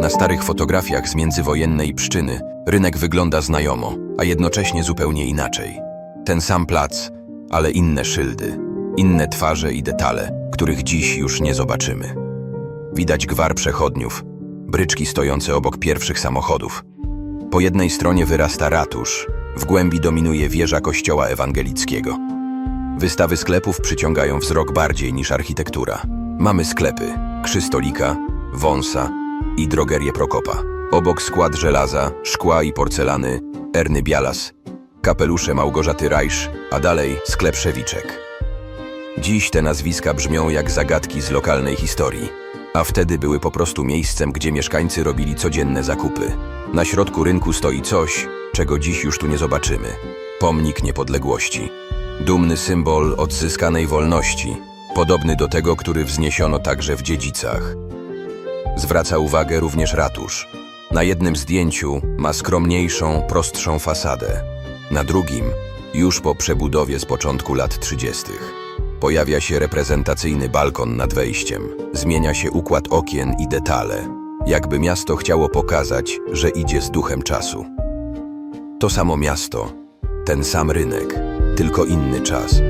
Na starych fotografiach z międzywojennej Pszczyny rynek wygląda znajomo, a jednocześnie zupełnie inaczej. Ten sam plac, ale inne szyldy, inne twarze i detale, których dziś już nie zobaczymy. Widać gwar przechodniów, bryczki stojące obok pierwszych samochodów. Po jednej stronie wyrasta ratusz, w głębi dominuje wieża kościoła ewangelickiego. Wystawy sklepów przyciągają wzrok bardziej niż architektura. Mamy sklepy Krzystolika, Wąsa i drogerię Prokopa. Obok skład żelaza, szkła i porcelany, Erny Bialas, kapelusze Małgorzaty Rajsz, a dalej sklep Szewiczek. Dziś te nazwiska brzmią jak zagadki z lokalnej historii, a wtedy były po prostu miejscem, gdzie mieszkańcy robili codzienne zakupy. Na środku rynku stoi coś, czego dziś już tu nie zobaczymy. Pomnik niepodległości. Dumny symbol odzyskanej wolności, podobny do tego, który wzniesiono także w dziedzicach. Zwraca uwagę również ratusz. Na jednym zdjęciu ma skromniejszą, prostszą fasadę. Na drugim, już po przebudowie z początku lat 30. Pojawia się reprezentacyjny balkon nad wejściem. Zmienia się układ okien i detale. Jakby miasto chciało pokazać, że idzie z duchem czasu. To samo miasto, ten sam rynek, tylko inny czas.